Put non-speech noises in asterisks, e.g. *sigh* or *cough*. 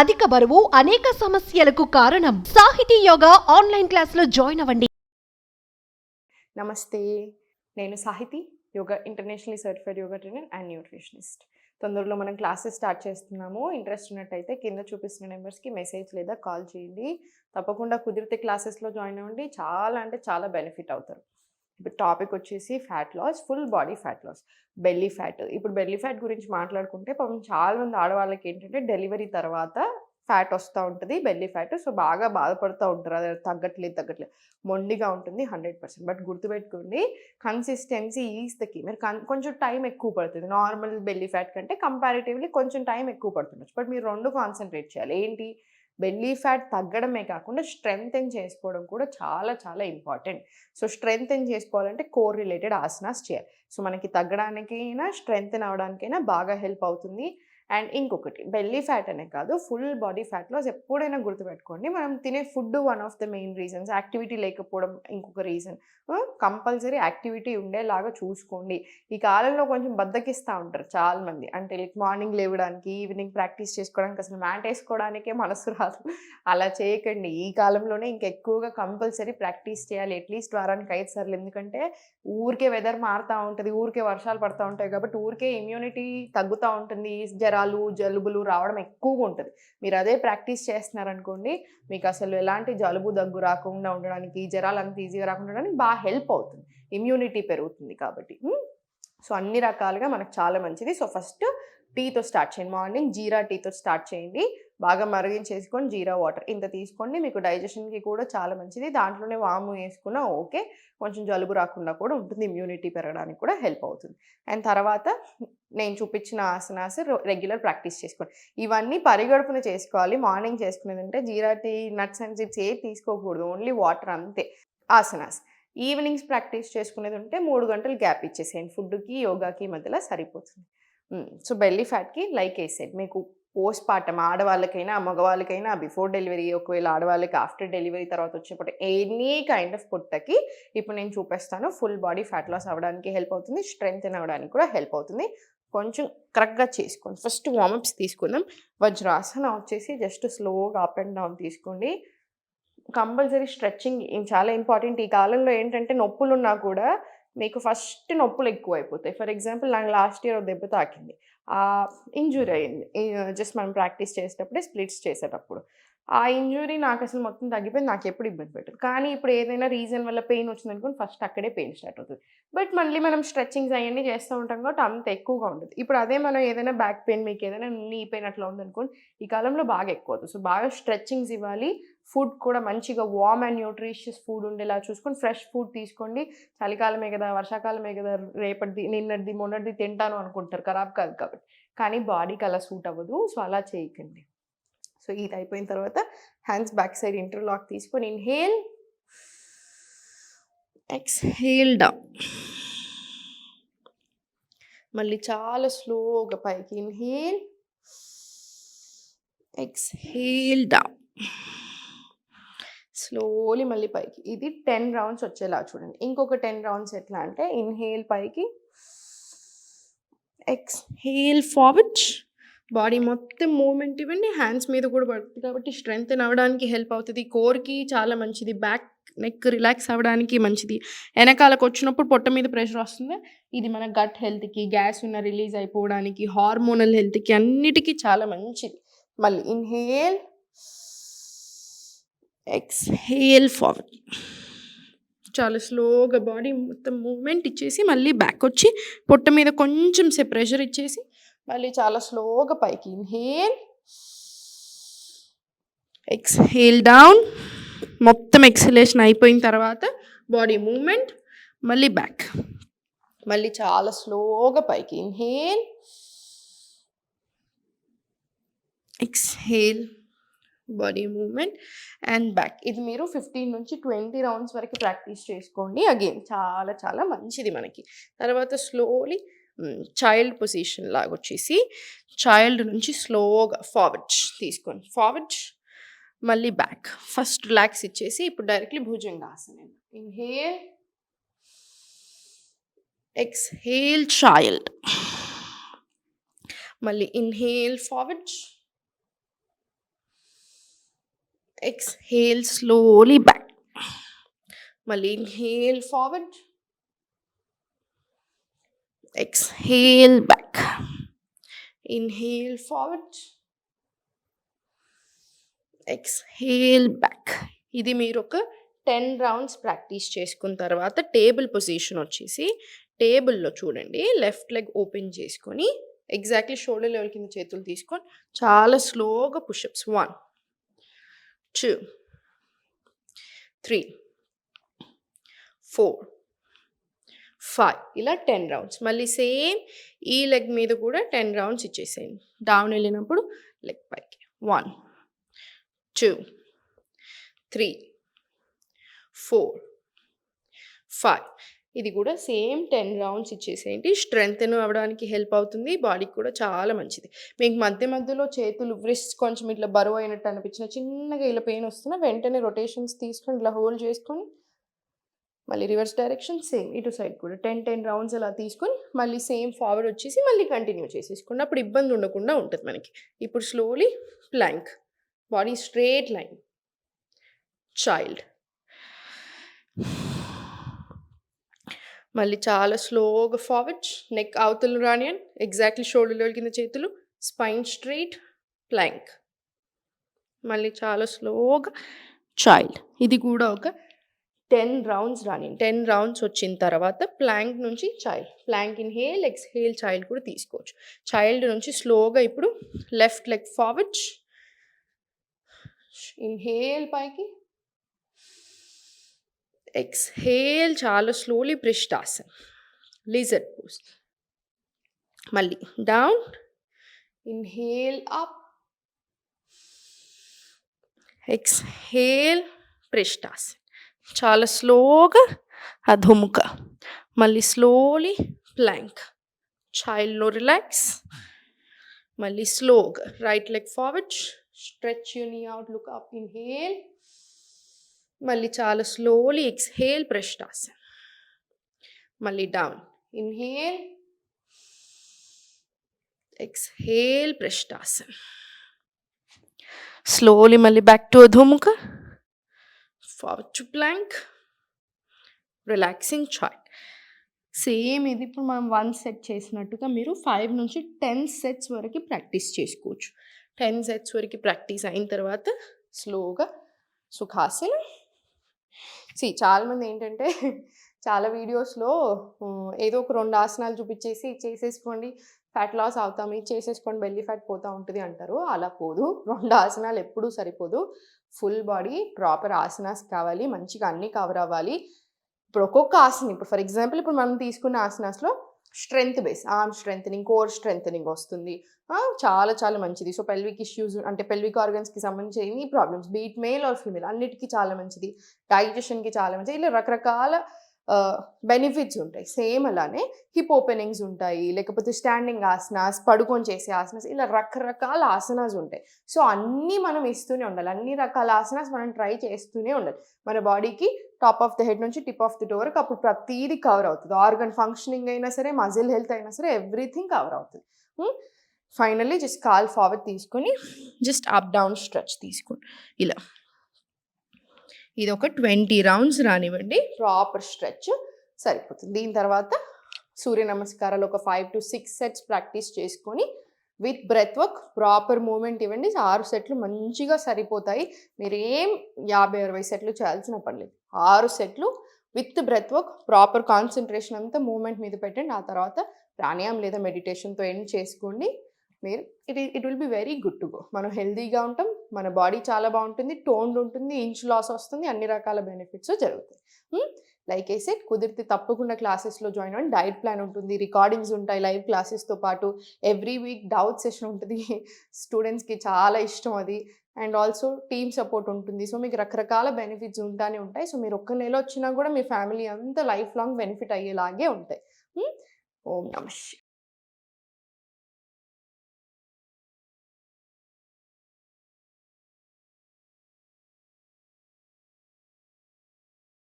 అధిక బరువు అనేక సమస్యలకు కారణం. సాహితీ యోగా ఆన్లైన్ క్లాసులో జాయిన్ అవ్వండి. నమస్తే. నేను Sahiti yoga international certified yoga trainer and nutritionist. తొందరలో మనం క్లాసెస్ స్టార్ట్ చేస్తున్నాము. ఇంట్రెస్ట్ ఉన్నట్టయితే కింద చూపిస్తున్న నెంబర్స్కి మెసేజ్ లేదా కాల్ చేయండి. తప్పకుండా కుదిరితే క్లాసెస్లో జాయిన్ అవ్వండి. చాలా అంటే చాలా బెనిఫిట్ అవుతారు. ఇప్పుడు టాపిక్ వచ్చేసి fat loss full body fat loss belly fat. ఇప్పుడు బెల్లీ ఫ్యాట్ గురించి మాట్లాడుకుంటే పాపం చాలా మంది ఆడవాళ్ళకి ఏంటంటే డెలివరీ తర్వాత ఫ్యాట్ వస్తూ ఉంటుంది బెల్లీ ఫ్యాట్. సో బాగా బాధపడుతూ ఉంటారు. అది తగ్గట్లేదు తగ్గట్లేదు. మొండిగా ఉంటుంది హండ్రెడ్ పర్సెంట్. బట్ గుర్తుపెట్టుకోండి కన్సిస్టెన్సీ ఈజ్ ద కీ. మీరు కన్- కొంచెం టైం ఎక్కువ పడుతుంది. నార్మల్ బెల్లీ ఫ్యాట్ కంటే కంపారిటివ్లీ కొంచెం టైం ఎక్కువ పడుతుండొచ్చు. బట్ మీరు రెండు కాన్సన్ట్రేట్ చేయాలి. ఏంటి? బెల్లీ ఫ్యాట్ తగ్గడమే కాకుండా స్ట్రెంగ్తెన్ చేసుకోవడం కూడా చాలా చాలా ఇంపార్టెంట్ సో స్ట్రెంగ్తెన్ చేసుకోవాలంటే కోర్ రిలేటెడ్ ఆసనాస్ చేయాలి. సో మనకి తగ్గడానికైనా స్ట్రెంగ్తెన్ అవడానికైనా బాగా హెల్ప్ అవుతుంది. అండ్ ఇంకొకటి బెల్లీ ఫ్యాట్ అనే కాదు ఫుల్ బాడీ ఫ్యాట్ లాస్ ఎప్పుడైనా గుర్తుపెట్టుకోండి. మనం తినే food one of the main reasons activity లేకపోవడం ఇంకొక రీజన్ కంపల్సరీ యాక్టివిటీ ఉండేలాగా చూసుకోండి. ఈ కాలంలో కొంచెం బద్దకిస్తూ ఉంటారు చాలా మంది అంటే లైక్ మార్నింగ్ లేవడానికి ఈవినింగ్ ప్రాక్టీస్ చేసుకోవడానికి అసలు మ్యాట్ వేసుకోవడానికే మనసు రాదు. అలా చేయకండి. ఈ కాలంలోనే ఇంకెక్కువగా కంపల్సరీ ప్రాక్టీస్ చేయాలి. అట్లీస్ట్ వారానికి ఐదు సార్లు. ఎందుకంటే ఊరికే వెదర్ మారుతూ ఉంటుంది ఊరికే వర్షాలు పడుతూ ఉంటాయి కాబట్టి ఊరికే ఇమ్యూనిటీ తగ్గుతూ ఉంటుంది. జ్వరాలు జలుబులు రావడం ఎక్కువగా ఉంటుంది. మీరు అదే ప్రాక్టీస్ చేస్తున్నారనుకోండి మీకు అసలు ఎలాంటి జలుబు దగ్గు రాకుండా ఉండడానికి జ్వరాలు అంత ఈజీగా రాకుండా ఉండడానికి బాగా హెల్ప్ అవుతుంది. ఇమ్యూనిటీ పెరుగుతుంది కాబట్టి. సో అన్ని రకాలుగా మనకు చాలా మంచిది. సో ఫస్ట్ టీతో స్టార్ట్ చేయండి. మార్నింగ్ జీరా టీతో స్టార్ట్ చేయండి. బాగా మరిగించేసుకొని జీరా వాటర్ ఇంత తీసుకోండి. మీకు డైజెషన్కి కూడా చాలా మంచిది. దాంట్లోనే వాము వేసుకున్నా ఓకే. కొంచెం జలుబు రాకుండా కూడా ఉంటుంది. ఇమ్యూనిటీ పెరగడానికి కూడా హెల్ప్ అవుతుంది. అండ్ తర్వాత నేను చూపించిన ఆసనాస్ రెగ్యులర్ ప్రాక్టీస్ చేసుకోండి ఇవన్నీ పరిగడుపున చేసుకోవాలి మార్నింగ్ చేసుకునేదంటే జీరా టీ నట్స్ అండ్ చిప్స్ ఏ తీసుకోకూడదు ఓన్లీ వాటర్ అంతే. ఆసనాస్. ఈవినింగ్స్ ప్రాక్టీస్ చేసుకునేది ఉంటే మూడు గంటలు గ్యాప్ ఇచ్చేసేయండి. ఫుడ్కి యోగాకి మధ్యలో సరిపోతుంది. సో బెల్లీ ఫ్యాట్కి లైక్ వేసేది మీకు పోస్ట్ పార్టమ్ ఆడవాళ్ళకైనా మగవాళ్ళకైనా బిఫోర్ డెలివరీ ఒకవేళ ఆడవాళ్ళకి ఆఫ్టర్ డెలివరీ తర్వాత వచ్చేప్పుడు ఎనీ కైండ్ ఆఫ్ పుట్టకి ఇప్పుడు నేను చూపిస్తాను. ఫుల్ బాడీ ఫ్యాట్ లాస్ అవ్వడానికి హెల్ప్ అవుతుంది స్ట్రెంగ్త్ అవ్వడానికి కూడా హెల్ప్ అవుతుంది. కొంచెం కరెక్ట్గా చేసుకోండి. ఫస్ట్ వామప్స్ తీసుకుందాం. వజ్రాసన వచ్చేసి జస్ట్ స్లోగా అప్ అండ్ డౌన్ తీసుకోండి. కంపల్సరీ స్ట్రెచ్చింగ్ చాలా ఇంపార్టెంట్. ఈ కాలంలో ఏంటంటే నొప్పులు ఉన్నా కూడా మీకు ఫస్ట్ నొప్పులు ఎక్కువ అయిపోతాయి ఫర్ ఎగ్జాంపుల్ నాకు లాస్ట్ ఇయర్ దెబ్బ తాకింది. ఇంజురీ అయింది. జస్ట్ మనం ప్రాక్టీస్ చేసేటప్పుడే స్ప్లిట్స్ చేసేటప్పుడు. ఆ ఇంజురీ నాకు అసలు మొత్తం తగ్గిపోయింది. నాకు ఎప్పుడు ఇబ్బంది పెట్టదు. కానీ ఇప్పుడు ఏదైనా రీజన్ వల్ల పెయిన్ వచ్చింది అనుకోని ఫస్ట్ అక్కడే పెయిన్ స్టార్ట్ అవుతుంది. బట్ మళ్ళీ మనం స్ట్రెచ్చింగ్స్ అవన్నీ చేస్తూ ఉంటాం కాబట్టి అంత ఎక్కువగా ఉంటుంది. ఇప్పుడు అదే మనం ఏదైనా బ్యాక్ పెయిన్ మీకు ఏదైనా నీ పెయిన్ అట్లా ఉందనుకోండి ఈ కాలంలో బాగా ఎక్కువ అవుతుంది. సో బాగా స్ట్రెచ్చింగ్స్ ఇవ్వాలి. ఫుడ్ కూడా మంచిగా వామ్ అండ్ న్యూట్రిషియస్ ఫుడ్ ఉండేలా చూసుకొని ఫ్రెష్ ఫుడ్ తీసుకోండి. చలికాలమే కదా వర్షాకాలమే కదా రేపటిది నిన్నటిది మొన్నటిది తింటాను అనుకుంటారు. ఖరాబ్ కాదు కాబట్టి. కానీ బాడీకి అలా సూట్ అవ్వదు. సో అలా చేయకండి. సో ఇది అయిపోయిన తర్వాత హ్యాండ్స్ బ్యాక్ సైడ్ ఇంటర్లాక్ తీసుకొని ఇన్హేల్ ఎక్స్హేల్ డౌన్ మళ్ళీ చాలా స్లోగా పైకి ఇన్హేల్ ఎక్స్హేల్ డౌన్ స్లోలీ మళ్ళీ పైకి. ఇది టెన్ రౌండ్స్ వచ్చేలా చూడండి. ఇంకొక టెన్ రౌండ్స్ ఎట్లా అంటే ఇన్హేల్ పైకి. ఎక్స్హేల్ ఫార్వర్డ్ బాడీ మొత్తం మూమెంట్ ఇవ్వండి హ్యాండ్స్ మీద కూడా పడుతుంది. కాబట్టి స్ట్రెంగ్త్ అవ్వడానికి హెల్ప్ అవుతుంది. కోర్కి చాలా మంచిది. బ్యాక్ నెక్ రిలాక్స్ అవ్వడానికి మంచిది. వెనకాలకు వచ్చినప్పుడు పొట్ట మీద ప్రెషర్ వస్తుంది. ఇది మన గట్ హెల్త్కి గ్యాస్ ఉన్న రిలీజ్ అయిపోవడానికి హార్మోనల్ హెల్త్కి అన్నిటికీ చాలా మంచిది. మళ్ళీ ఇన్హేల్ ఎక్స్హేల్ ఫార్వర్డ్. చాలా స్లోగా బాడీ మొత్తం మూమెంట్ ఇచ్చేసి మళ్ళీ బ్యాక్ వచ్చి పొట్ట మీద కొంచెం సే ప్రెషర్ ఇచ్చేసి మళ్ళీ చాలా స్లోగా పైకి ఇన్హేల్. Exhale down. మొత్తం ఎక్సలేషన్ అయిపోయిన తర్వాత బాడీ మూమెంట్ మళ్ళీ బ్యాక్. మళ్ళీ చాలా స్లోగా పైకి inhale. Exhale body movement and back. ఇది మీరు ఫిఫ్టీన్ నుంచి ట్వంటీ రౌండ్స్ వరకు ప్రాక్టీస్ చేసుకోండి. అగైన్ చాలా చాలా మంచిది మనకి. తర్వాత స్లోలీ చైల్డ్ పొజిషన్ లాగా వచ్చేసి చైల్డ్ నుంచి స్లోగా ఫార్వర్డ్ తీసుకోండి. ఫార్వర్డ్ మళ్ళీ బ్యాక్ ఫస్ట్ రిలాక్స్ ఇచ్చేసి ఇప్పుడు డైరెక్ట్లీ భుజంగాసనం ఇన్హేల్ ఎక్స్హేల్ చైల్డ్ మళ్ళీ inhale forward exhale slowly back మళ్ళీ inhale forward exhale back inhale forward exhale back ఇది మీరు ఒక టెన్ రౌండ్స్ ప్రాక్టీస్ చేసుకున్న తర్వాత టేబుల్ పొజిషన్ వచ్చేసి టేబుల్లో చూడండి. లెఫ్ట్ లెగ్ ఓపెన్ చేసుకొని ఎగ్జాక్ట్లీ షోల్డర్ లెవెల్ కింద చేతులు తీసుకొని చాలా స్లోగా pushups one two three four five ఇలా టెన్ రౌండ్స్ మళ్ళీ సేమ్ ఈ లెగ్ మీద కూడా టెన్ రౌండ్స్ ఇచ్చేసేయండి. డౌన్ వెళ్ళినప్పుడు లెగ్ పైకి. One two three four five ఇది కూడా సేమ్ టెన్ రౌండ్స్ ఇచ్చేసేయండి. స్ట్రెంగ్త్ అవ్వడానికి హెల్ప్ అవుతుంది. బాడీకి కూడా చాలా మంచిది. మీకు మధ్య మధ్యలో చేతులు వ్రిస్ట్ కొంచెం ఇట్లా బరువు అయినట్టు అనిపించిన చిన్నగా ఇలా పెయిన్ వస్తున్నా వెంటనే రొటేషన్స్ తీసుకొని ఇట్లా హోల్డ్ చేసుకొని మళ్ళీ రివర్స్ డైరెక్షన్ సేమ్ ఇటు సైడ్ కూడా. టెన్ టెన్ రౌండ్స్ అలా తీసుకొని మళ్ళీ సేమ్ ఫార్వర్డ్ వచ్చేసి మళ్ళీ కంటిన్యూ చేసేసుకోండి అప్పుడు ఇబ్బంది ఉండకుండా ఉంటుంది మనకి. ఇప్పుడు slowly plank body straight line child మళ్ళీ చాలా స్లోగా ఫార్వర్డ్ నెక్ అవతలు రానియన్. ఎగ్జాక్ట్లీ షోల్డర్ లెవెల్ కింద చేతులు. స్పైన్ స్ట్రైట్ ప్లాంక్ మళ్ళీ చాలా స్లోగా చైల్డ్ ఇది కూడా ఒక టెన్ రౌండ్స్ రాని టెన్ రౌండ్స్ వచ్చిన తర్వాత ప్లాంక్ నుంచి child. Plank inhale exhale child కూడా తీసుకోవచ్చు. చైల్డ్ నుంచి స్లోగా ఇప్పుడు లెఫ్ట్ లెగ్ ఫార్వర్డ్. ఇన్హేల్ పైకి. ఎక్స్హేల్ చాలా స్లోలీ ప్రిస్టాసన్ లీజర్ పోస్ మళ్ళీ డౌన్. Inhale up. ఎక్స్హేల్ ప్రిస్టాసన్ చాలా స్లోగా అధుముఖ మళ్ళీ స్లోలీ ప్లాంక్ చైల్డ్లో రిలాక్స్ మళ్ళీ స్లోగా రైట్ లెగ్ ఫార్వర్డ్ స్ట్రెచ్ యూని అవుట్ లుక్ అప్ ఇన్హేల్ మళ్ళీ చాలా స్లోలీ ఎక్స్హేల్ ప్రెస్టాసన్ మళ్ళీ డౌన్ ఇన్హేల్ ఎక్స్హేల్ ప్రెస్టాసన్ స్లోలీ మళ్ళీ బ్యాక్ టు అధోముఖ ఫార్చ్ ప్లాంక్ రిలాక్సింగ్ చాయ్ సేమ్ ఇది ఇప్పుడు మనం వన్ సెట్ చేసినట్టుగా మీరు ఫైవ్ నుంచి టెన్ సెట్స్ వరకు ప్రాక్టీస్ చేసుకోవచ్చు. టెన్ సెట్స్ వరకు ప్రాక్టీస్ అయిన తర్వాత స్లోగా సుఖాసనం. సి చాలామంది ఏంటంటే *laughs* చాలా వీడియోస్లో ఏదో ఒక రెండు ఆసనాలు చూపించేసి చేసేసుకోండి. ఫ్యాట్ లాస్ అవుతాం ఇది చేసేసుకోండి బెల్లీ ఫ్యాట్ పోతూ ఉంటుంది అంటారు. అలా పోదు. రెండు ఆసనాలు ఎప్పుడూ సరిపోదు. ఫుల్ బాడీ ప్రాపర్ ఆసనాస్ కావాలి మంచిగా అన్నీ కవర్ అవ్వాలి. ఇప్పుడు ఒక్కొక్క ఆసనం ఇప్పుడు ఫర్ ఎగ్జాంపుల్ ఇప్పుడు మనం తీసుకున్న ఆసనాస్లో strength base arm strength core strengthening వస్తుంది. చాలా చాలా మంచిది. సో పెల్విక్ ఇష్యూస్ అంటే పెల్విక్ ఆర్గన్స్కి సంబంధించి any problems be it male or female అన్నిటికీ చాలా మంచిది. డైజెషన్కి చాలా మంచిది. ఇలా రకరకాల బెనిఫిట్స్ ఉంటాయి. సేమ్ అలానే హిప్ ఓపెనింగ్స్ ఉంటాయి. లేకపోతే స్టాండింగ్ ఆసనాస్ పడుకొని చేసే ఆసనాస్ ఇలా రకరకాల ఆసనాస్ ఉంటాయి. సో అన్నీ మనం ఇస్తూనే ఉండాలి. అన్ని రకాల ఆసనాస్ మనం ట్రై చేస్తూనే ఉండాలి. మన బాడీకి టాప్ ఆఫ్ ద హెడ్ నుంచి టిప్ ఆఫ్ ది టో వరకు అప్పుడు ప్రతీది కవర్ అవుతుంది. ఆర్గన్ ఫంక్షనింగ్ అయినా సరే మజిల్ హెల్త్ అయినా సరే ఎవ్రీథింగ్ కవర్ అవుతుంది. ఫైనల్లీ జస్ట్ కాల్ ఫార్వర్డ్ తీసుకొని జస్ట్ అప్ డౌన్ స్ట్రెచ్ తీసుకుని ఇలా. ఇది ఒక ట్వంటీ రౌండ్స్ రానివ్వండి. ప్రాపర్ స్ట్రెచ్ సరిపోతుంది. దీని తర్వాత సూర్య నమస్కారాలు ఒక five to six sets practice చేసుకొని with breath work proper moment ఇవ్వండి. ఆరు సెట్లు మంచిగా సరిపోతాయి. మీరేం యాభై అరవై సెట్లు చేయాల్సిన పర్లేదు ఆరు సెట్లు with breath work proper concentration అంతా మూమెంట్ మీద పెట్టండి. ఆ తర్వాత ప్రాణాయామం లేదా మెడిటేషన్తో ఎండ్ చేసుకోండి. మీరు it it will be very good to go మనం హెల్దీగా ఉంటాం మన బాడీ చాలా బాగుంటుంది టోన్డ్ ఉంటుంది ఇంచ్ లాస్ వస్తుంది అన్ని రకాల బెనిఫిట్స్ జరుగుతాయి. Hmm? లైక్ వేసే కుదిరితే తప్పకుండా క్లాసెస్లో జాయిన్ అవ్వండి. డైట్ ప్లాన్ ఉంటుంది రికార్డింగ్స్ ఉంటాయి లైవ్ క్లాసెస్తో పాటు. ఎవ్రీ వీక్ డౌట్ సెషన్ ఉంటుంది. స్టూడెంట్స్కి చాలా ఇష్టం అది. అండ్ ఆల్సో టీమ్ సపోర్ట్ ఉంటుంది. సో మీకు రకరకాల బెనిఫిట్స్ ఉంటానే ఉంటాయి. సో మీరు ఒక్క నెల వచ్చినా కూడా మీ ఫ్యామిలీ అంతా లైఫ్ లాంగ్ బెనిఫిట్ అయ్యేలాగే ఉంటాయి. Hmm? ఓం నమ